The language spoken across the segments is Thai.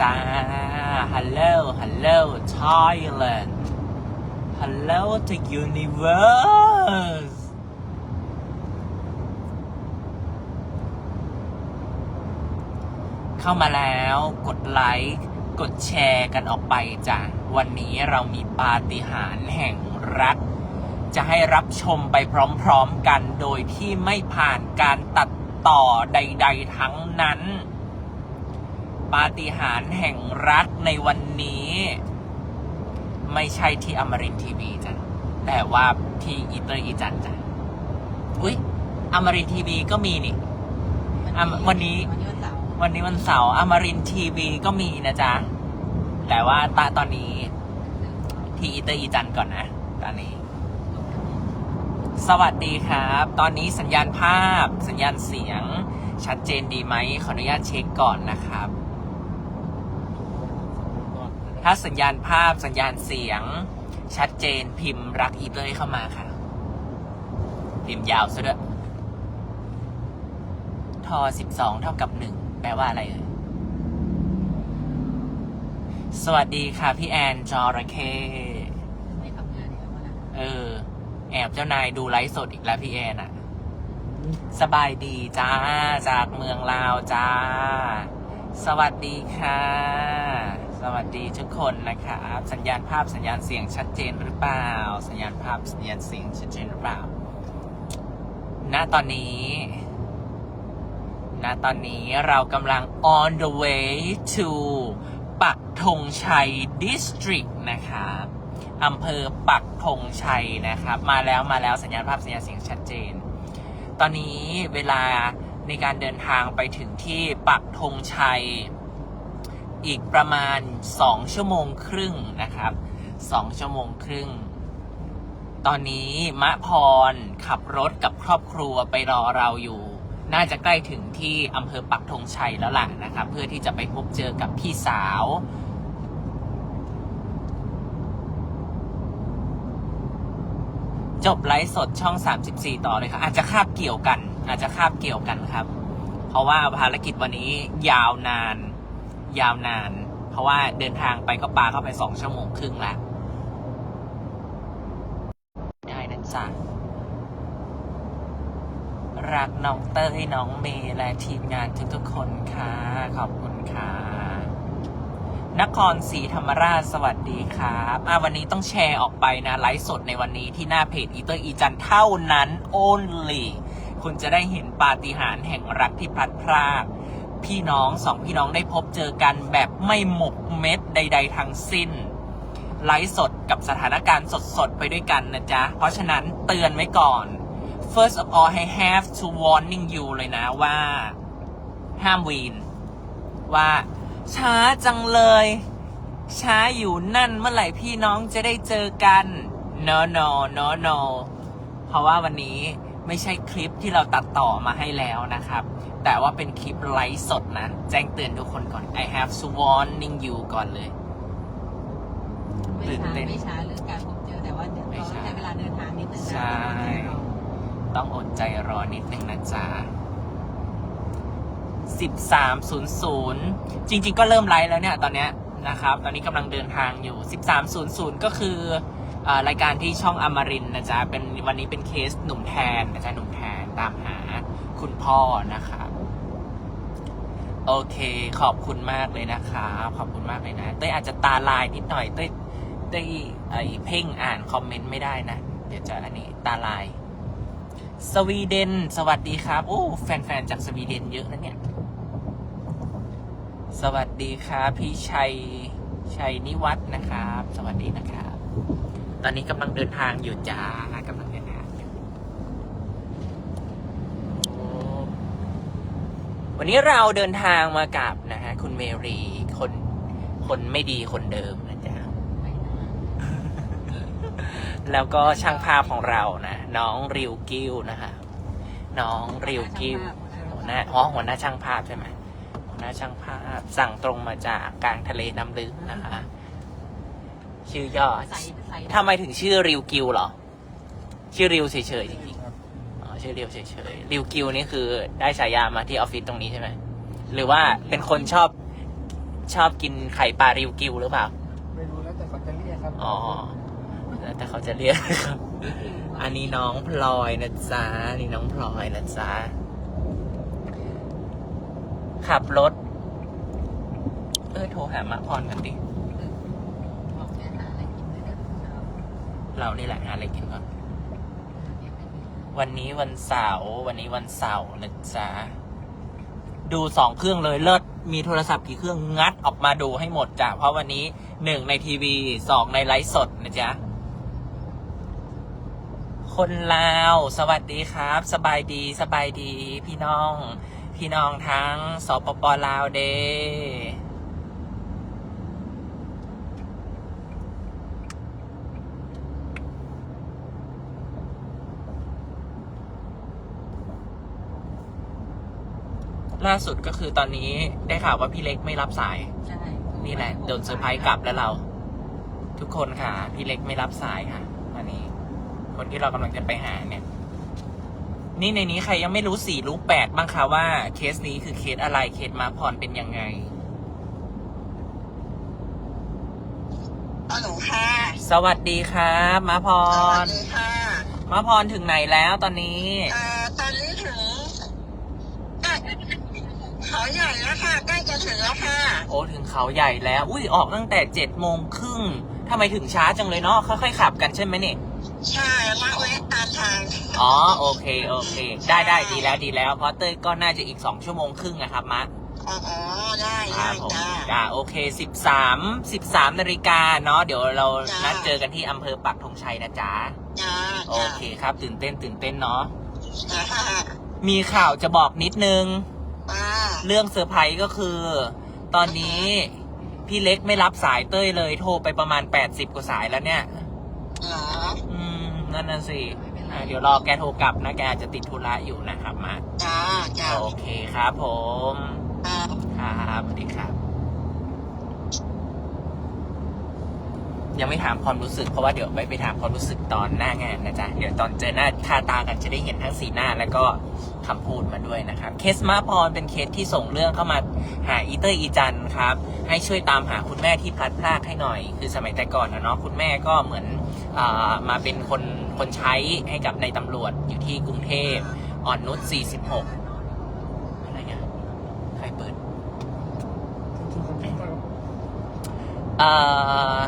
จ้า Hello Hello Thailand Hello to universe เข้ามาแล้วกดไลค์กดแชร์กันออกไปจ้ะ วันนี้เรามีปาฏิหาริย์แห่งรัก จะให้รับชมไปพร้อมๆกันโดยที่ไม่ผ่านการตัดต่อใด ๆ ทั้งนั้น ปาฏิหาริย์แห่งรักในวันนี้ ไม่ใช่ที่อมรินทีวีจ้ะแต่ว่าที่อีเตอร์อีจันจ้ะอุ๊ยอมรินทีวีก็มีนี่อะวันนี้ วันนี้วันเสาร์วันนี้วันเสาร์อมรินทีวีก็มีนะจ๊ะ แต่ว่าตาตอนนี้ ที่อีเตอร์อีจันก่อนนะ ตอนนี้ สวัสดีครับ ตอนนี้สัญญาณภาพ สัญญาณเสียง ชัดเจนดีไหมขออนุญาตเช็คก่อนนะครับ ถ้าสัญญาณภาพสัญญาณเสียง ชัดเจนพิมพ์รักอีเตอร์เข้ามาค่ะ พิมพ์ยาวซะด้วยทอสิบสองเท่ากับหนึ่งแปลว่าอะไรเอ่ยสวัสดีค่ะพี่แอนจอระเคไม่ทำงานเนี่ยวันนั้นเออ แอบเจ้านายดูไลฟ์สดอีกแล้วพี่แอนอะสบายดีจ้า จากเมืองลาวจ้า สวัสดีค่ะ สวัสดีทุกคนนะครับ สัญญาณภาพสัญญาณเสียงชัดเจนหรือเปล่า สัญญาณภาพสัญญาณเสียงชัดเจนหรือเปล่า ณ ตอนนี้ ณ ตอนนี้เรากำลัง on the way to ปักธงชัย district นะครับอำเภอปักธงชัยนะครับ มาแล้วมาแล้วสัญญาณภาพสัญญาณเสียงชัดเจน ตอนนี้เวลาในการเดินทางไปถึงที่ปักธงชัย อีกประมาณ 2 ชั่วโมงครึ่งนะครับ 2 ชั่วโมงครึ่ง ตอนนี้มะพรขับรถกับครอบครัวไปรอเราอยู่ น่าจะใกล้ถึงที่อำเภอปักธงชัยแล้วล่ะนะครับ เพื่อที่จะไปพบเจอกับพี่สาวจบไลฟ์สดช่อง 34 ต่อเลยครับอาจจะคาบเกี่ยวกัน อาจจะคาบเกี่ยวกันครับ เพราะว่าภารกิจวันนี้ยาวนาน ยาวนาน เพราะว่าเดินทางไปก็ปลาเข้าไปสองชั่วโมงครึ่งแล้วได้นะจ๊ะรักน้องเต้ยน้องเมย์และทีมงานทุกๆคนค่ะ ขอบคุณค่ะ นครศรีธรรมราชสวัสดีครับอะวันนี้ต้องแชร์ออกไปนะ ไลฟ์สดในวันนี้ที่หน้าเพจอีเตอร์อีจันเท่านั้น only คุณจะได้เห็นปาฏิหาริย์แห่งรักที่พลัดพราก พี่น้องสองพี่น้องได้พบเจอกันแบบไม่หมกเม็ดใด ๆ ทั้งสิ้น ไลฟ์สดกับสถานการณ์สด ๆ ไปด้วยกันนะจ๊ะ เพราะฉะนั้นเตือนไว้ก่อน first of all I have to warning you เลยนะว่า ห้ามวีน ว่า ช้าจังเลย ช้าอยู่นั่นเมื่อไหร่พี่น้องจะได้เจอกัน no no no no เพราะว่าวันนี้ไม่ใช่คลิปที่เราตัดต่อมาให้แล้วนะครับ แต่ว่าเป็นคลิปไลฟ์สดนะ แจ้งเตือนทุกคนก่อน I have to warning you ก่อนเลยไม่ช้าตื่นเต้นไม่ช้าเรื่องการพบเจอแต่ว่าเดี๋ยวไม่เราช้าใช้เวลาเดินทางนิดนึงนะใช่ต้องอดใจรอนิดนึงนะจ๊ะ1300 จริง ๆ ก็เริ่มไลฟ์แล้วเนี่ย ตอนเนี้ยนะครับ ตอนนี้กำลังเดินทางอยู่ 1300 ก็คืออารายการที่ช่องอมรินทร์นะจ๊ะ เป็นวันนี้เป็นเคสหนุ่มแทนนะจ๊ะหนุ่มแทนตามหาคุณพ่อนะครับ โอเค ขอบคุณมากเลยนะครับขอบคุณมากเลยนะเต้ยอาจจะตาลายนิดหน่อยเต้ยเต้ยไอเพ่งอ่านคอมเมนต์ไม่ได้นะ เดี๋ยวจะอันนี้ตาลาย สวีเดน สวัสดีครับโอ้แฟนๆจากสวีเดนเยอะนะเนี่ย สวัสดีครับพี่ชัยชัยนิวัฒน์นะครับ สวัสดีนะครับ ตอนนี้กำลังเดินทางอยู่จ้ากำลังเดินทางอยู่โอ้ วันนี้เราเดินทางมากับนะฮะคุณเมรีคนคนไม่ดีคนเดิมนะจ๊ะไม่นาแล้วก็ช่างภาพของเรานะน้องริวกิ้วนะคะน้องริวกิ้วหัวหน้าอ๋อหัวหน้าช่างภาพใช่ไหมหัวหน้าช่างภาพสั่งตรงมาจากกลางทะเลน้ำลึกนะคะ ชื่อย่อทำไมถึงชื่อริวกิวเหรอ ชื่อริวเฉยๆจริง ชื่อริวเฉยๆริวกิวนี่คือได้ฉายามาที่ออฟฟิศตรงนี้ใช่ไหมหรือว่าเป็นคนชอบชอบกินไข่ปลาริวกิวหรือเปล่าไม่รู้แล้วแต่เขาจะเรียกครับอ๋อแล้วแต่เขาจะเรียกครับ อันนี้น้องพลอยนะจ๊ะอันนี่น้องพลอยนะจ๊ะขับรถ เออโทรหามาพรกันดิบอกแกหาอะไรกินด้วยนะเช้าเรานี่แหละหาอะไรกินก่อนเดี๋ยวไปดู วันนี้วันเสาร์วันนี้วันเสาร์นะจ๊ะดูสองเครื่องเลยเลิศมีโทรศัพท์กี่เครื่องงัดออกมาดูให้หมดจ้ะเพราะวันนี้หนึ่งในทีวีสองในไลฟ์สดนะจ๊ะคนลาวสวัสดีครับ สบายดีสบายดี พี่น้อง พี่น้องทั้งสปปลาวเด ล่าสุดก็คือตอนนี้ได้ข่าวว่าพี่เล็กไม่รับสาย ใช่นี่แหละโดนเซอร์ไพรส์กลับแล้วเรา ทุกคนค่ะ พี่เล็กไม่รับสายค่ะวันนี้ คนที่เรากำลังจะไปหาเนี่ย นี่ในนี้ใครยังไม่รู้สี่รู้แปดบ้างคะว่าเคสนี้คือเคสอะไรเคสมาพรเป็นยังไงฮัลโหลค่ะ สวัสดีครับมาพสวัร สดีค่ะมาพรถึงไหนแล้วตอนนี้เอ่อตอนนี้ถึงใกล้เขา ใหญ่แล้วค่ะใกล้จะถึงแล้วค่ะ โอ้ถึงเขาใหญ่แล้ว อุ้ยออกตั้งแต่เจ็ดโมงครึ่งทำไมถึงช้าจังเลยเนาะค่อยๆขับกันใช่ไหมเนี่ยใช่ละเว้นตามทางอ๋อโอเคโอเค ได้ได้ดีแล้วดีแล้วเพราะเต้ยก็น่าจะอีกสองชั่วโมงครึ่งนะครับมาอ๋ออ๋อได้คได้รับผมจ้าอ่าโอเคสิบสามสิบสามนาฬิกาเนาะเดี๋ยวเราจ้านันัดเจอกันที่อำเภอปักธงชัยนะจ๊ะจ้าโอเคครับ ตื่นเต้นตื่นเต้นเนาะจ้ามีข่าวจะบอกนิดนึงอ่า เรื่องเซอร์ไพรส์ก็คือ ตอนนี้พี่เล็กไม่รับสายเต้ยเลย โทรไปประมาณ80กว่าสายแล้วเนี่ย เหรออืม นั่นน่ะสิอ่าเดี๋ยวรอแกโทรกลับนะ แกอาจจะติดธุระอยู่นะครับมา จ้าจ้าโอเคครับผม อ่า ครับสวัสดีครับ ยังไม่ถามความรู้สึกเพราะว่าเดี๋ยวไปไปถามความรู้สึกตอนหน้างานนะจ๊ะเดี๋ยวตอนเจอหน้าค่าตากันจะได้เห็นทั้งสีหน้าแล้วก็คำพูดมาด้วยนะครับ เคสมาพรเป็นเคสที่ส่งเรื่องเข้ามาหาอีเตอร์อีจันครับ ให้ช่วยตามหาคุณแม่ที่พลัดพรากให้หน่อย คือสมัยแต่ก่อนนะเนาะคุณแม่ก็เหมือนอามาเป็นคนคนใช้ให้กับในายตำรวจอยู่ที่กรุงเทพอ่อนนุช46 อะไรเงี้ยใครเปิดเอ่อ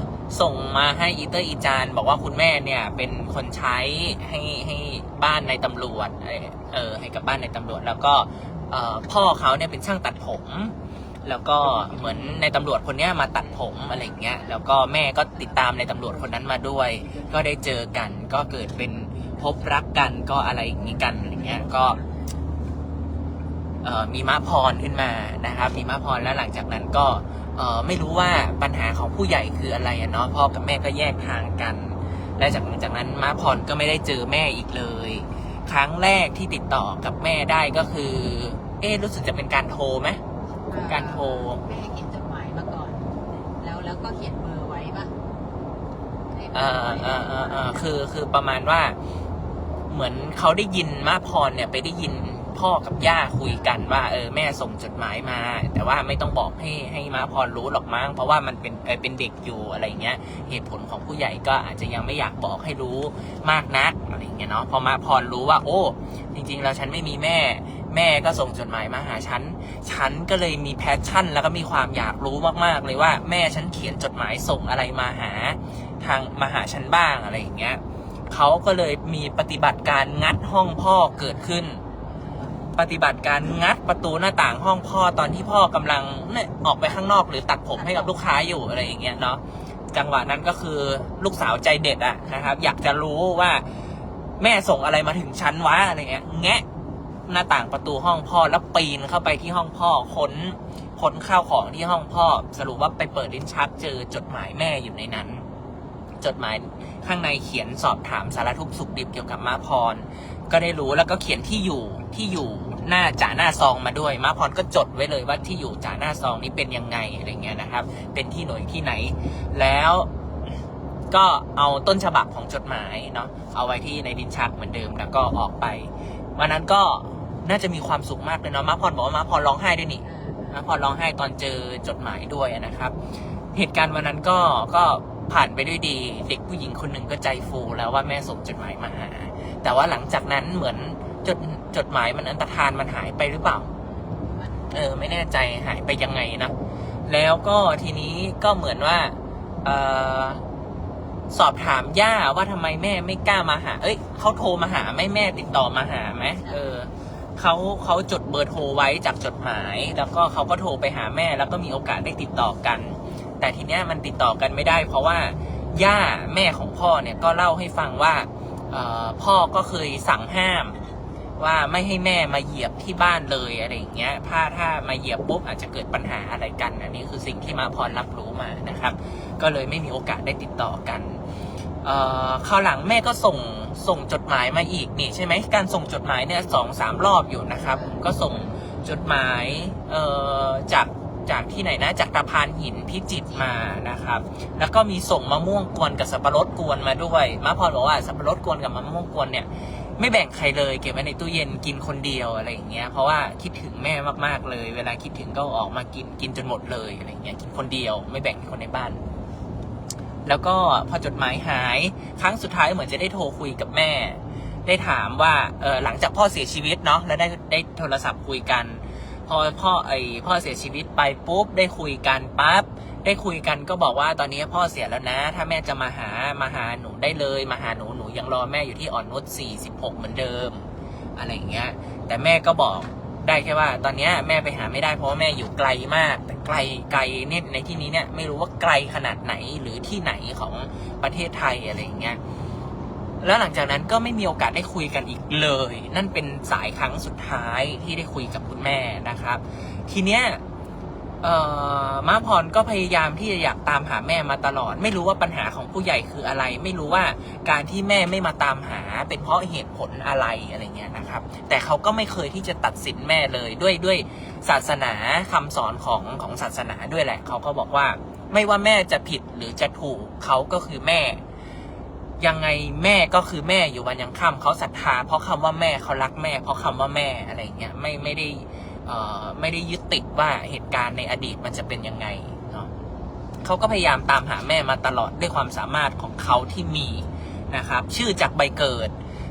ส่งมาให้อีเตอร์อีจาน บอกว่าคุณแม่เนี่ยเป็นคนใช้ให้ให้บ้านในตำรวจเออเออให้กับบ้านในตำรวจ แล้วก็เออพ่อเขาเนี่ยเป็นช่างตัดผม แล้วก็เหมือนในตำรวจคนเนี้ยมาตัดผมอะไรอย่างเงี้ยแล้วก็แม่ก็ติดตามในตำรวจคนนั้นมาด้วย ก็ได้เจอกันก็เกิดเป็นพบรักกันก็อะไรอย่างงี้กันอะไรเงี้ยก็มีมาพรขึ้นมานะครับ มีมาพรแล้วหลังจากนั้นก็ อ่อไม่รู้ว่าปัญหาของผู้ใหญ่คืออะไรอะเนาะพ่อกับแม่ก็แยกทางกัน และจากจากนั้นมาพรก็ไม่ได้เจอแม่อีกเลย ครั้งแรกที่ติดต่อกับแม่ได้ก็คือ เอ๊ะรู้สึกจะเป็นการโทรไหมการโทรแม่เขียนจดหมายมาก่อน แล้วแล้วก็เขียนเบอร์ไว้ป่ะให้เบเอ่อร์อไว้เอ่อเอ่อเอ่อคือคือประมาณว่า เหมือนเขาได้ยินมาพรเนี่ยไปได้ยิน พ่อกับย่าคุยกันว่าเออแม่ส่งจดหมายมา แต่ว่าไม่ต้องบอกให้ให้มาพรรู้หรอกมั้งเพราะว่ามันเป็นเออเป็นเด็กอยู่อะไรเงี้ยเหตุผลของผู้ใหญ่ก็อาจจะยังไม่อยากบอกให้รู้มากนักอะไรเงี้ยเนาะพอมาพรรู้ว่า โอ้ จริง ๆ แล้วฉันไม่มีแม่ แม่ก็ส่งจดหมายมาหาฉันฉันก็เลยมีแพชชั่น แล้วก็มีความอยากรู้มากๆ เลยว่าแม่ฉันเขียนจดหมายส่งอะไรมาหา ทางมาหาฉันบ้างอะไรอย่างเงี้ยเขาก็เลยมีปฏิบัติการงัดห้องพ่อเกิดขึ้น ปฏิบัติการงัดประตูหน้าต่างห้องพ่อตอนที่พ่อกำลังเนี่ยออกไปข้างนอกหรือตัดผมให้กับลูกค้าอยู่อะไรอย่างเงี้ยเนาะจังหวะนั้นก็คือลูกสาวใจเด็ดอะนะครับ อยากจะรู้ว่าแม่ส่งอะไรมาถึงชั้นวะอะไรเงี้ย แงะหน้าต่างประตูห้องพ่อแล้วปีนเข้าไปที่ห้องพ่อค้นค้นข้าวของที่ห้องพ่อ สรุปว่าไปเปิดลิ้นชักเจอจดหมายแม่อยู่ในนั้น จดหมายข้างในเขียนสอบถามสารทุกข์สุขดิบเกี่ยวกับมาพร ก็ได้รู้แล้วก็เขียนที่อยู่ที่อยู่หน้าจ่าหน้าซองมาด้วยมาพรก็จดไว้เลยว่าที่อยู่จ่าหน้าซองนี้เป็นยังไงอะไรเงี้ยนะครับ เป็นที่หน่วยที่ไหน แล้วก็เอาต้นฉบับของจดหมายเนาะเอาไว้ที่ในดินชักเหมือนเดิมแล้วก็ออกไปวันนั้นก็น่าจะมีความสุขมากเลยเนาะมาพรบอกว่ามาพรร้องไห้ด้วยนี่เออนะพอร้องไห้ตอนเจอจดหมายด้วยนะครับ เหตุการณ์วันนั้นก็ก็ผ่านไปด้วยดี เด็กผู้หญิงคนหนึ่งก็ใจฟูแล้วว่าแม่ส่งจดหมายมาหา แต่ว่าหลังจากนั้นเหมือนจดจดหมายมันอันตรธานมันหายไปหรือเปล่า เออ ไม่แน่ใจหายไปยังไงนะ แล้วก็ทีนี้ก็เหมือนว่าเออสอบถามย่าว่าทำไมแม่ไม่กล้ามาหา เอ้ยเขาโทรมาหาไม่แม่ติดต่อมาหาไหมเออเขาเขาจดเบอร์โทรไว้จากจดหมาย แล้วก็เขาก็โทรไปหาแม่ แล้วก็มีโอกาสได้ติดต่อกัน แต่ทีเนี้ยมันติดต่อกันไม่ได้ เพราะว่าย่าแม่ของพ่อเนี่ยก็เล่าให้ฟังว่า พ่อก็เคยสั่งห้ามว่าไม่ให้แม่มาเหยียบที่บ้านเลยอะไรอย่างเงี้ย ถ้าถ้ามาเหยียบปุ๊บอาจจะเกิดปัญหาอะไรกัน อันนี้คือสิ่งที่มาพรรับรู้มานะครับ ก็เลยไม่มีโอกาสได้ติดต่อกันเอ่อคราวหลังแม่ก็ส่งส่งจดหมายมาอีกนี่ใช่ไหมการส่งจดหมายเนี่ยสองสามรอบอยู่นะครับ ก็ส่งจดหมายจาก จากที่ไหนนะจากตะพานหินพิจิตมานะครับ แล้วก็มีส่งมะม่วงกวนกับสับปะรดกวนมาด้วยมาพรบอกว่าสับปะรดกวนกับมะม่วงกวนเนี่ยไม่แบ่งใครเลยเก็บไว้ในตู้เย็นกินคนเดียวอะไรอย่างเงี้ยเพราะว่าคิดถึงแม่มากๆเลย เวลาคิดถึงก็ออกมากินกินจนหมดเลยอะไรอย่างเงี้ยกินคนเดียว ไม่แบ่งให้คนในบ้าน แล้วก็พอจดหมายหาย ครั้งสุดท้ายเหมือนจะได้โทรคุยกับแม่ ได้ถามว่าเออหลังจากพ่อเสียชีวิตเนาะแล้วได้ได้โทรศัพท์คุยกัน พอพ่อไอพ่อเสียชีวิตไปปุ๊บได้คุยกันปั๊บได้คุยกันก็บอกว่าตอนนี้พ่อเสียแล้วนะ ถ้าแม่จะมาหามาหาหนูได้เลยมาหาหนูหนูยังรอแม่อยู่ที่อ่อนนุช46 เหมือนเดิม อะไรอย่างเงี้ย แต่แม่ก็บอกได้แค่ว่า ตอนเนี้ยแม่ไปหาไม่ได้เพราะว่าแม่อยู่ไกลมาก แต่ไกลไกลเนี่ยในที่นี้เนี่ยไม่รู้ว่าไกลขนาดไหนหรือที่ไหนของประเทศไทยอะไรอย่างเงี้ย แล้วหลังจากนั้นก็ไม่มีโอกาสได้คุยกันอีกเลย นั่นเป็นสายครั้งสุดท้ายที่ได้คุยกับคุณแม่นะครับ ทีเนี้ยเอ่อม้าพรก็พยายามที่จะอยากตามหาแม่มาตลอด ไม่รู้ว่าปัญหาของผู้ใหญ่คืออะไร ไม่รู้ว่าการที่แม่ไม่มาตามหา เป็นเพราะเหตุผลอะไรอะไรเงี้ยนะครับ แต่เขาก็ไม่เคยที่จะตัดสินแม่เลยด้วยด้วยศาสนาคำสอนของของศาสนาด้วยแหละ เขาก็บอกว่าไม่ว่าแม่จะผิดหรือจะถูกเขาก็คือแม่ ยังไงแม่ก็คือแม่อยู่วันยังค่ำเขาศรัทธา เพราะคำว่าแม่เขารักแม่ เพราะคำว่าแม่อะไรเงี้ยไม่ไม่ได้เอ่อไม่ได้ยึดติดว่าเหตุการณ์ในอดีตมันจะเป็นยังไงเนาะเขาก็พยายามตามหาแม่มาตลอดด้วยความสามารถของเขาที่มีนะครับ ชื่อจากใบเกิด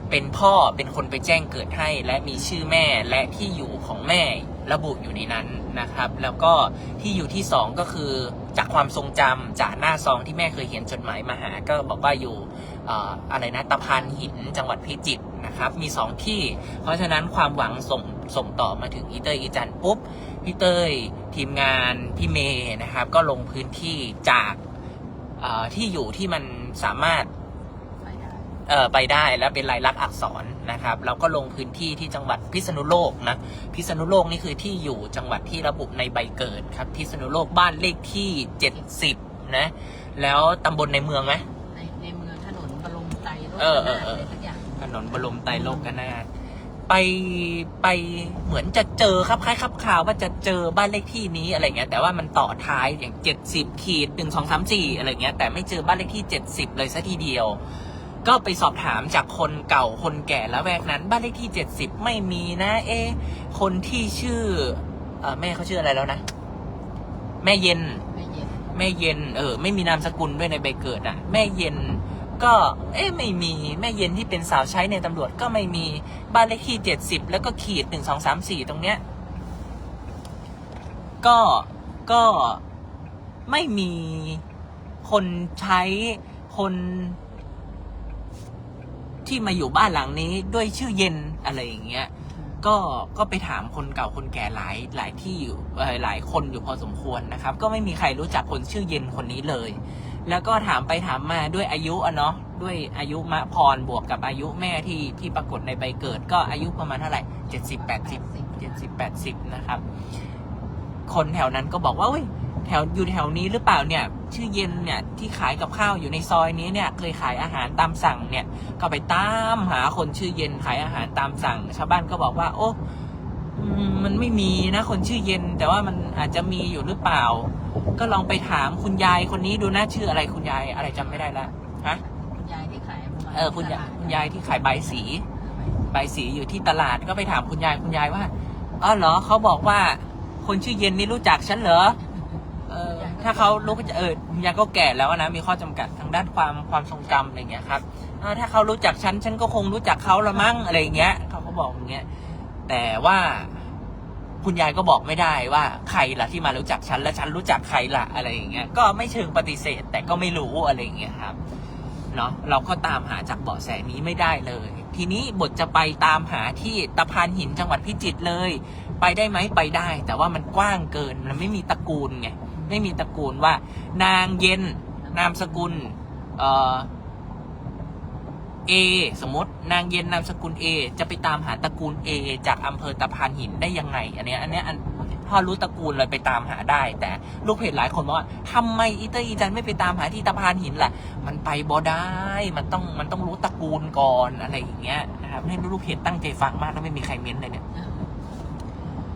เป็นพ่อเป็นคนไปแจ้งเกิดให้ และมีชื่อแม่และที่อยู่ของแม่ระบุอยู่ในนั้นนะครับ แล้วก็ที่อยู่ที่สองก็คือจากความทรงจำจากหน้าซองที่แม่เคยเขียนจดหมายมาหา ก็บอกว่าอยู่ อะไรนะตะพานหินจังหวัดพิจิตรนะครับมีสองที่ เพราะฉะนั้นความหวังส่งส่งต่อมาถึงอีเตอร์อีจันปุ๊บพี่เต้ยทีมงานพี่เมย์นะครับ ก็ลงพื้นที่จากที่อยู่ที่มันสามารถไปได้และเป็นลายลักษณ์อักษรนะครับ เราก็ลงพื้นที่ที่จังหวัดพิษณุโลกนะพิษณุโลกนี่คือที่อยู่จังหวัดที่ระบุในใบเกิดครับพิษณุโลกบ้านเลขที่ 70นะแล้วตำบลในเมืองไหมองถนนบรมไตรโลก เออเออเอออะไรสักอย่างถนนบรมไตรโลกนาถไปไปเหมือนจะเจอครับคล้ายครับข่าวว่าจะเจอบ้านเลขที่นี้อะไรเงี้ยแต่ว่ามันต่อท้ายอย่างเจ็ดสิบขีดหนึ่งสองสามสี่อะไรเงี้ยแต่ไม่เจอบ้านเลขที่เจ็ดสิบเลยสัทีเดียว ก็ไปสอบถามจากคนเก่าคนแก่แล้วแวกนั้นบ้านเลขที่เจ็ดสิบไม่มีนะเอ๊ะคนที่ชื่อเออแม่เขาชื่ออะไรแล้วนะ แม่เย็น ไม่เย็นแม่เย็นเออ ไม่มีนามสกุลด้วยในใบเกิดอะ แม่เย็น ก็เอ๊ะไม่มีแม่เย็นที่เป็นสาวใช้ในตำรวจก็ไม่มีบ้านเลขที่เจ็ดสิบแล้วก็ขีดหนึ่งสองสามสี่ตรงเนี้ย ก็ก็ไม่มีคนใช้คนที่มาอยู่บ้านหลังนี้ด้วยชื่อเย็นอะไรอย่างเงี้ย ก็ก็ไปถามคนเก่าคนแก่หลายหลายที่อยู่หลายคนอยู่พอสมควรนะครับ ก็ไม่มีใครรู้จักคนชื่อเย็นคนนี้เลย แล้วก็ถามไปถามมาด้วยอายุอะเนาะด้วยอายุมะพรบวกกับอายุแม่ที่ที่ปรากฏในใบเกิด ก็อายุประมาณเท่าไหร่เจ็ดสิบแปดสิบเจ็ดสิบแปดสิบนะครับ คนแถวนั้นก็บอกว่าเว้ยแถวอยู่แถวนี้หรือเปล่าเนี่ย ชื่อเย็นเนี่ยที่ขายกับข้าวอยู่ในซอยนี้เนี่ย เคยขายอาหารตามสั่งเนี่ย ก็ไปตามหาคนชื่อเย็นขายอาหารตามสั่ง ชาวบ้านก็บอกว่า โอ้มันไม่มีนะคนชื่อเย็น แต่ว่ามันอาจจะมีอยู่หรือเปล่า ก็ลองไปถามคุณยายคนนี้ดูนะชื่ออะไรคุณยายอะไรจำไม่ได้ละฮะ คุณยายที่ขายประมาณเออคุณยายคุณยายที่ขายใบสี ใบสีอยู่ที่ตลาดก็ไปถามคุณยายคุณยายว่าอ๋อเหรอเขาบอกว่าคคนชื่อเย็นนี่รู้จักฉันเหรอเออถ้าเขารู้ก็จะเออยังก็แก่แล้วนะมีข้อจำกัดทางด้านความความทรงจำอะไรเงี้ยครับเออถ้าเขารู้จักฉันฉันก็คงรู้จักเขาละมั้งอะไรเงี้ยเขาก็บอกอย่างเงี้ยแต่ว่า คุณยายก็บอกไม่ได้ว่าใครล่ะที่มารู้จักฉันและฉันรู้จักใครล่ะอะไรอย่างเงี้ยก็ไม่เชิงปฏิเสธ แต่ก็ไม่รู้อะไรอย่างเงี้ยครับเนาะเราก็ตามหาจากเบาะแสนี้ไม่ได้เลย ทีนี้บทจะไปตามหาที่ตะพานหินจังหวัดพิจิตรเลย ไปได้ไหมไปได้ แต่ว่ามันกว้างเกินมันไม่มีตระกูลไงไม่มีตระกูลว่า นางเย็นนามสกุลเอ่อ เอสมมตินางเย็นนามสกุลเอจะไปตามหาตระกูลเอจากอำเภอตะพานหินได้ยังไง อันเนี้ยอันเนี้ยอันพอรู้ตระกูลเลยไปตามหาได้ แต่ลูกเพจหลายคนบอกว่าทำไมอีเตอร์อีจันไม่ไปตามหาที่ตะพานหินล่ะ มันไปบ่ได้มันต้องมันต้องรู้ตระกูลก่อนอะไรอย่างเงี้ยนะครับให้ลูกเพจตั้งใจฟังมากแล้วไม่มีใครเม้นเลยเนี่ย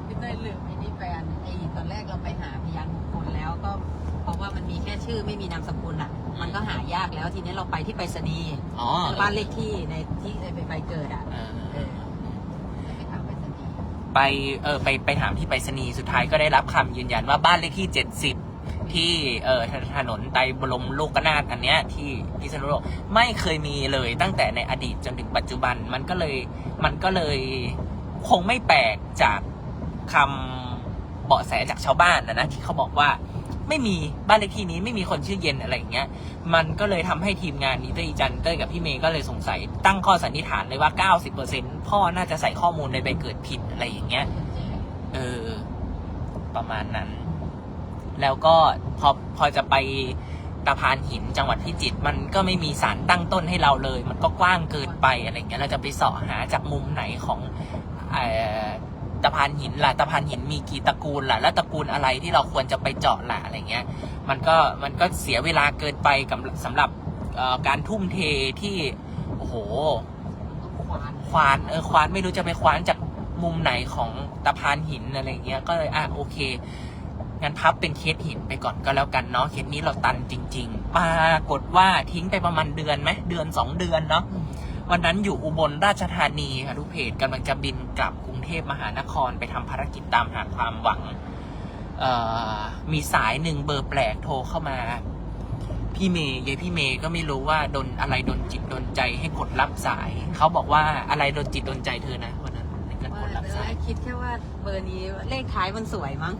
พี่เต้ยลืมไอ้นี่ไปอันไอ้ตอนแรกเราไปหาพยานบุคคลแล้วก็ เพราะว่ามันมีแค่ชื่อไม่มีนามสกุลอะ มันก็หายากแล้วทีนี้เราไปที่ไปรษณีย์อ๋อบ้านเลขที่ในที่ในไปเกิดอะเออเออไปถามไปรษณีย์ไปเออไปไปถามที่ไปรษณีย์สุดท้ายก็ได้รับคำยืนยันว่าบ้านเลขที่เจ็ดสิบที่เออถถนนไตรบรมโลกนาถอันเนี้ยที่พิษณุโลกไม่เคยมีเลยตั้งแต่ในอดีตจนถึงปัจจุบันมันก็เลยมันก็เลยคงไม่แปลกจากคำเบาะแสจากชาวบ้านนะนะที่เขาบอกว่า ไม่มีบ้านเลขที่นี้ไม่มีคนชื่อเย็นอะไรอย่างเงี้ย มันก็เลยทำให้ทีมงานนิเตอร์อีจันเต้ยกับพี่เมย์ก็เลยสงสัยตั้งข้อสันนิษฐานเลยว่า 90%พ่อน่าจะใส่ข้อมูลในใบเกิดผิดอะไรอย่างเงี้ย เออ ประมาณนั้น แล้วก็พอพอจะไปตะพานหินจังหวัดพิจิตรมันก็ไม่มีสารตั้งต้นให้เราเลย มันก็กว้างเกินไปอะไรเงี้ยเราจะไปเสาะหาจากมุมไหนของเออ ตะพานหินล่ะตะพานหินมีกี่ตระกูลล่ะ แล้วตระกูลอะไรที่เราควรจะไปเจาะล่ะอะไรเงี้ย มันก็มันก็เสียเวลาเกินไปกับสำหรับการทุ่มเทที่โอ้โหควานควานเออควานไม่รู้จะไปควานจากมุมไหนของตะพานหินอะไรเงี้ยก็เลยอะโอเคงั้นพับเป็นเคสหินไปก่อนก็แล้วกันเนาะเคสนี้เราตันจริง ๆ ปรากฏว่าทิ้งไปประมาณเดือนไหมเดือนสองเดือนเนาะ วันนั้นอยู่อุบลราชธานีค่ะทุกเพจกำลังจะบินกลับกรุงเทพมหานครไปทำภารกิจตามหาความหวังเอ่อมีสายหนึ่งเบอร์แปลกโทรเข้ามา พี่เมย์ยายพี่เมย์ก็ไม่รู้ว่าโดนอะไรโดนจิตโดนใจให้กดรับสาย เขาบอกว่าอะไรโดนจิตโดนใจเธอนะวันนั้นในการกดรับสายคิดแค่ว่าเบอร์นี้เลขท้ายมันสวยมั้ง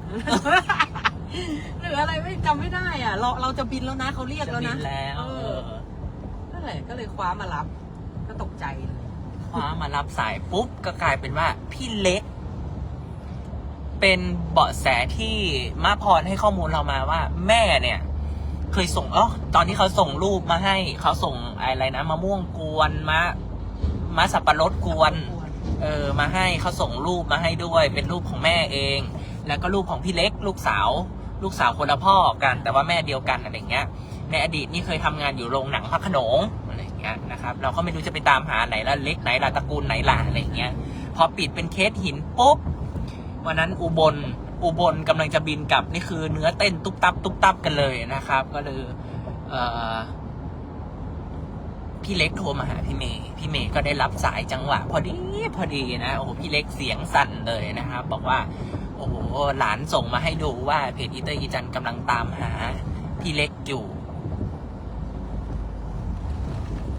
หรืออะไรไม่จำไม่ได้อะ เราเราจะบินแล้วนะเขาเรียกจะแล้วบินะนแล้วเออนั่นแหละก็เลยคว้ามารับ ก็ตกใจเลยคว้ามารับสายปุ๊บก็กลายเป็นว่าพี่เล็ก เป็นเบาะแสที่มาพรให้ข้อมูลเรามาว่า แม่เนี่ย เคยส่งอ๋อตอนที่เขาส่งรูปมาให้ เขาส่งอะไรนะมะม่วงกวนมะมะสับปะรดกวน เออมาให้เขาส่งรูปมาให้ด้วย เป็นรูปของแม่เอง แล้วก็รูปของพี่เล็ก ลูกสาว ลูกสาวคนละพ่อกัน แต่ว่าแม่เดียวกันอะไรเงี้ย ในอดีตนี่เคยทำงานอยู่โรงหนังพระขนง เงี้ยนะครับเราก็ไม่รู้จะไปตามหาไหนละเล็กไหนละตระกูลไหนละอะไรอย่างเงี้ยพอปิดเป็นเคสหินปุ๊บวันนั้นอุบลอุบลกำลังจะบินกลับนี่คือเนื้อเต้นตุ๊บตับตุ๊บตับกันเลยนะครับ ก็เลยเพี่เล็กโทรมาหาพี่เมย์พี่เมย์ก็ได้รับสายจังหวะ พอดีพอดีนะโอ้โหพี่เล็กเสียงสั่นเลยนะครับ บอกว่า โอ้โหหลานส่งมาให้ดูว่าเพจอีเตอร์อีจันกำลังตามหา พี่เล็กอยู่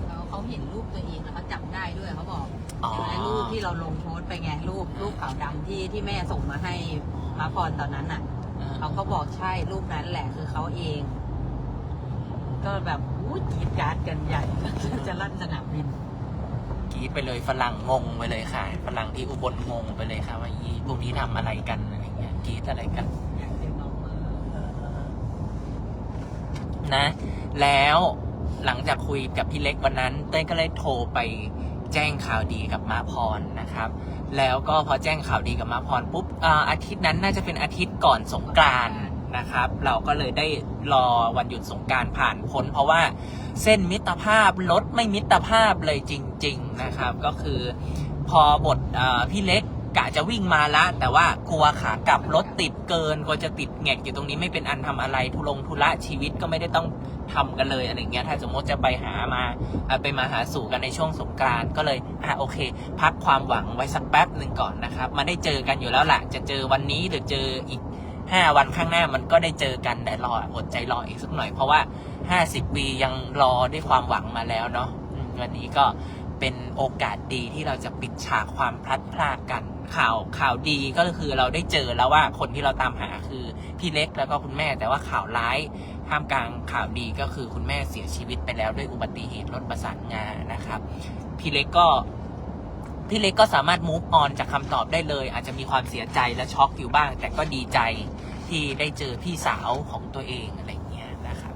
แล้ว เขาเห็นรูปตัวเองแล้วเขาจับได้ด้วยเขาบอกอ๋อ ใช่ไหมรูปที่เราลงโพสต์ไปไงรูปรูปขาวดำที่ที่แม่ส่งมาให้มาพรตอนนั้นน่ะ เขาก็บอกใช่รูปนั้นแหละคือเขาเอง ก็แบบอู้กรีดกราร์ดกันใหญ่ จะลั่นสนามบินกรีดไปเลยฝรั่งงงไปเลยค่ะฝรั่งที่อุบลงงไปเลยค่ะว่าอีพวกนี้ทำอะไรกันอะไรเงี้ยกรีดอะไรกันอยากเจอน้องมากนะ แล้ว หลังจากคุยกับพี่เล็กวันนั้น เต้ยก็เลยโทรไปแจ้งข่าวดีกับมาพรนะครับ แล้วก็พอแจ้งข่าวดีกับมาพรปุ๊บอาอาทิตย์นั้นน่าจะเป็นอาทิตย์ก่อนสงกรานนะครับ เราก็เลยได้รอวันหยุดสงการผ่านพ้น เพราะว่าเส้นมิตรภาพรถไม่มิตรภาพเลยจริง ๆนะครับ ก็คือพอบทพี่เล็ก กะจะวิ่งมาละ แต่ว่ากลัวขากลับรถติดเกินกลัวจะติดแงกอยู่ตรงนี้ไม่เป็นอันทำอะไรทุลงทุระชีวิตก็ไม่ได้ต้องทำกันเลยอะไรเงี้ยถ้าสมมติจะไปหามาไปมาหาสู่กันในช่วงสงกรานก็เลยอะโอเค พักความหวังไว้สักแป๊บหนึ่งก่อนนะครับมาได้เจอกันอยู่แล้วแหละจะเจอวันนี้หรือเจออีกห้าวันข้างหน้ามันก็ได้เจอกันแต่รออดใจรออีกสักหน่อยเพราะว่าห้าสิบปียังรอด้วยความหวังมาแล้วเนาะวันนี้ก็ เป็นโอกาสดีที่เราจะปิดฉากความพลัดพรากกันข่าวข่าวดีก็คือเราได้เจอแล้วว่าคนที่เราตามหาคือพี่เล็กแล้วก็คุณแม่แต่ว่าข่าวร้ายท่ามกลางข่าวดีก็คือคุณแม่เสียชีวิตไปแล้วด้วยอุบัติเหตุรถประสานงานนะครับ พี่เล็กก็พี่เล็กก็สามารถ move on จากคำตอบได้เลย อาจจะมีความเสียใจและช็อกอยู่บ้าง แต่ก็ดีใจที่ได้เจอพี่สาวของตัวเองอะไรเงี้ยนะครับ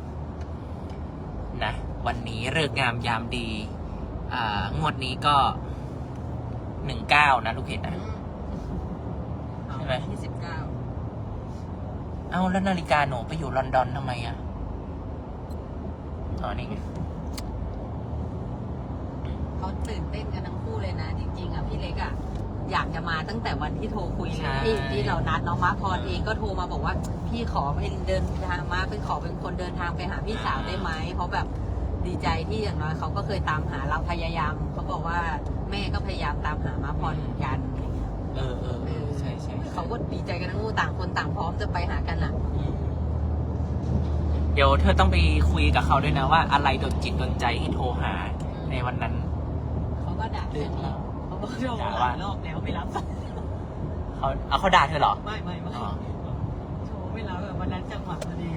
นะวันนี้เลิกงามยามดี งวดนี้ก็หนึ่งเก้านะลูกเพจนะ ใช่ไหม ยี่สิบเก้าเอาแล้วนาฬิกาหนูไปอยู่ลอนดอนทำไมอะอ๋อนี่ไงเขาตื่นเต้นกันทั้งคู่เลยนะ จริง ๆ อะ พี่เล็กอะ อยากจะมาตั้งแต่วันที่โทรคุยเลยที่ที่เรานัดน้องมาพรเองก็โทรมาบอกว่า พี่ขอเป็นเดินทางมาเป็นขอเป็นคนเดินทางไปหาพี่สาวได้ไหมเพราะแบบ ดีใจที่อย่างน้อยเขาก็เคยตามหาเราพยายามเขาบอกว่าแม่ก็พยายามตามหามาพรเหมือนกันอะไรเงี้ยเออเออเออใช่ใช่ใช่เขาก็ดีใจกันทั้งคู่ต่างคนต่างพร้อมจะไปหากันอะ เดี๋ยวเธอต้องไปคุยกับเขาด้วยนะว่าอะไรโดนจิตโดนใจให้โทรหาในวันนั้น เขาก็ด่าเรื่องนี้เขาก็โทรมาหลายรอบแล้วไม่รับเขาเอาเขาด่าเธอเหรอ ไม่ไม่ไม่อ๋อโทรไม่รับแบบวันนั้นจังหวะพอดี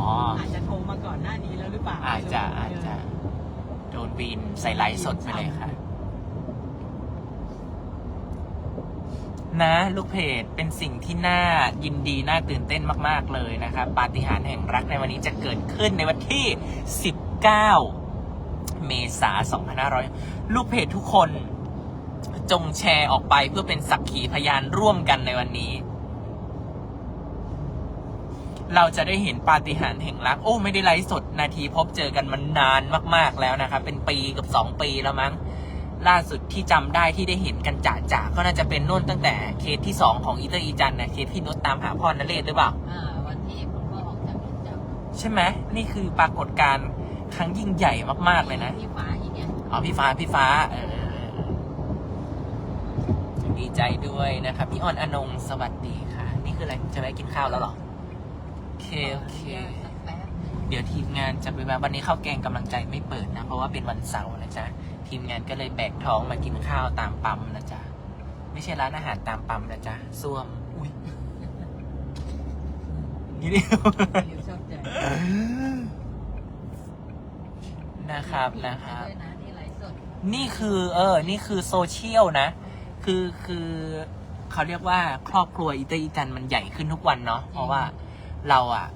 อ๋ออาจจะโทรมาก่อนหน้านี้แล้วหรือเปล่าอาจจะอาจจะโดนบีนใส่ไลฟ์สดไปเลยค่ะ นะ ลูกเพจเป็นสิ่งที่น่ายินดี น่าตื่นเต้นมาก ๆ เลยนะครับปาฏิหาริย์แห่งรักในวันนี้จะเกิดขึ้นในวันที่ 19 เมษายน2500 ลูกเพจทุกคนจงแชร์ออกไปเพื่อเป็นสักขีพยานร่วมกันในวันนี้ เราจะได้เห็นปาฏิหาริย์แห่งรัก โอ้ไม่ได้ไลฟ์สดนาทีพบเจอกันมันนานมากๆแล้วนะครับเป็นปีกับสองปีแล้วมั้งล่าสุดที่จำได้ที่ได้เห็นกันจ่าจ่าก็น่าจะเป็นนู่นตั้งแต่เคสที่สองของอีเตอร์อีจันนะเคสที่นุชตามหาพ่อนเรศหรือเปล่าอ่าวันที่คุณพ่อออกจากเรือนจำใช่ไหมนี่คือปรากฏการณ์ครั้งยิ่งใหญ่มากๆเลยนะพี่ฟ้าอีกเนี่ยอ๋อพี่ฟ้าพี่ฟ้าเออดีใจด้วยนะครับพี่ออนอนงสวัสดีค่ะ นี่คืออะไรจะไปกินข้าวแล้วเหรอ โอเคโอเค เดี๋ยวทีมงานจะไปมาวันนี้ข้าวแกงกำลังใจไม่เปิดนะ เพราะว่าเป็นวันเสาร์นะจ๊ะ ทีมงานก็เลยแบกท้องมากินข้าวตามปั๊มนะจ๊ะ ไม่ใช่ร้านอาหารตามปั๊มนะจ๊ะส้วม อุ้ยนี่ดิอยู่ชอบใจนะครับนะครับ นี่คือเออ นี่คือโซเชียลนะ คือคือเขาเรียกว่าครอบครัวอีเตอร์อีจันมันใหญ่ขึ้นทุกวันเนาะเพราะว่า เราอะ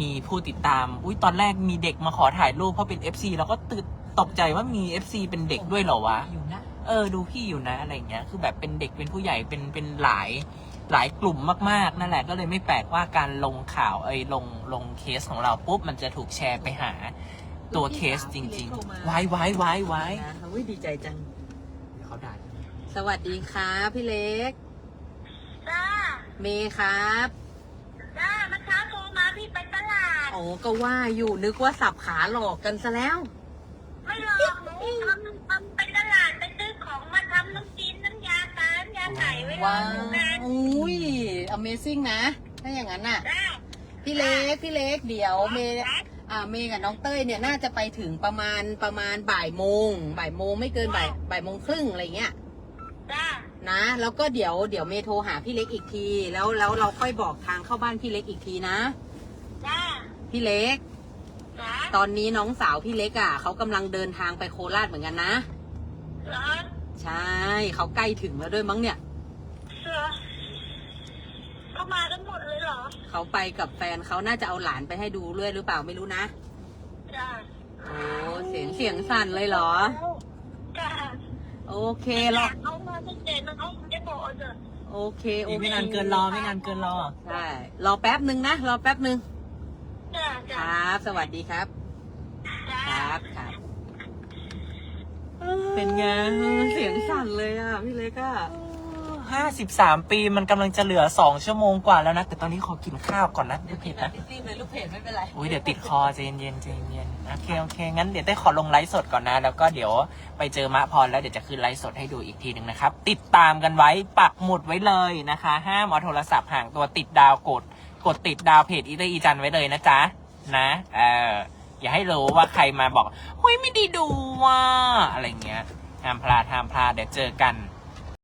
มีผู้ติดตาม อุ้ยตอนแรกมีเด็กมาขอถ่ายรูปเพราะเป็น FC เราก็ตื่นตกใจว่ามี FC เป็นเด็กด้วยเหรอวะ อยู่นะ เออ ดูพี่อยู่นะอะไรเงี้ย คือแบบเป็นเด็กเป็นผู้ใหญ่เป็นเป็นหลายหลายกลุ่มมากๆ นั่นแหละก็เลยไม่แปลกว่าการลงข่าวเอ้ยลงลงเคสของเราปุ๊บมันจะถูกแชร์ไปหาตัวเคสจริงๆ ไว้ไว้ไว้ไว้นะอุ้ยดีใจจังเขาด่าสวัสดีครับพี่เล็ก จ้า เมย์ครับ จ้าเมื่อเช้าโทรมาพี่ไปตลาด โอ้ก็ว่าอยู่นึกว่าสับขาหลอกกันซะแล้ว ไม่หรอกหนูทำทำไปตลาดไปซื้อของมาทำน้ำจีนน้ำยาตาน้ำยาใส่ไว้รอว้าหนูงานอุ้ย Amazing นะ ถ้าอย่างนั้นน่ะ จ้าพี่เล็ก พี่เล็ก เดี๋ยวเมย์อ่าเมย์กับน้องเต้ยเนี่ยน่าจะไปถึงประมาณประมาณบ่ายโมง บ่ายโมงไม่เกินบ่ายบ่ายโมงครึ่งอะไรเงี้ยจ้า นะ แล้วก็เดี๋ยวเดี๋ยวเมย์โทรหาพี่เล็กอีกที แล้วแล้วเราค่อยบอกทางเข้าบ้านพี่เล็กอีกทีนะ จ้าพี่เล็ก จ้าตอนนี้น้องสาวพี่เล็กอะเขากำลังเดินทางไปโคราชเหมือนกันนะ เหรอใช่เขาใกล้ถึงแล้วด้วยมั้งเนี่ยเสือเข้ามากันหมดเลยเหรอ เขาไปกับแฟนเขาน่าจะเอาหลานไปให้ดูด้วยหรือเปล่าไม่รู้นะ จ้าโอ้เสียงเสียงสั่นเลยเหรอจ้า โอเคหรอกอเถโอเคโอเคไม่นานเกินรอไม่นานเกินรอ ใช่รอแป๊บหนึ่งนะรอแป๊บหนึ่งครับ สวัสดีครับครับครับเป็นไงเสียงสั่นเลยอะพี่เล็กอะ ห้าสิบสามปีมันกำลังจะเหลือสองชั่วโมงกว่าแล้วนะ แต่ตอนนี้ขอกินข้าวก่อนนะเดี๋เพจนะรีบๆเลยลูกเพจไม่เป็นไรอุ้ยเดี๋ยวติดคอใจเย็นๆในเย็นโอเคโอเค งั้นเดี๋ยวได้ขอลงไลฟ์สดก่อนนะ แล้วก็เดี๋ยวไปเจอมะพรแล้วเดี๋ยวจะขึ้นไลฟ์สดให้ดูอีกทีหนึ่งนะครับ ติดตามกันไว้ปักหมุดไว้เลยนะคะ ห้ามเอาโทรศัพท์ห่างตัวติดดาวกด กดติดดาวเพจอีเตอร์อีจันไว้เลยนะจ๊ะนะเอออย่าให้รู้ว่าใครมาบอกเฮ้ยไม่ได้ดูว่าอะไรเงี้ยห้ามพลาดห้ามพลาดเดี๋ยวเจอกัน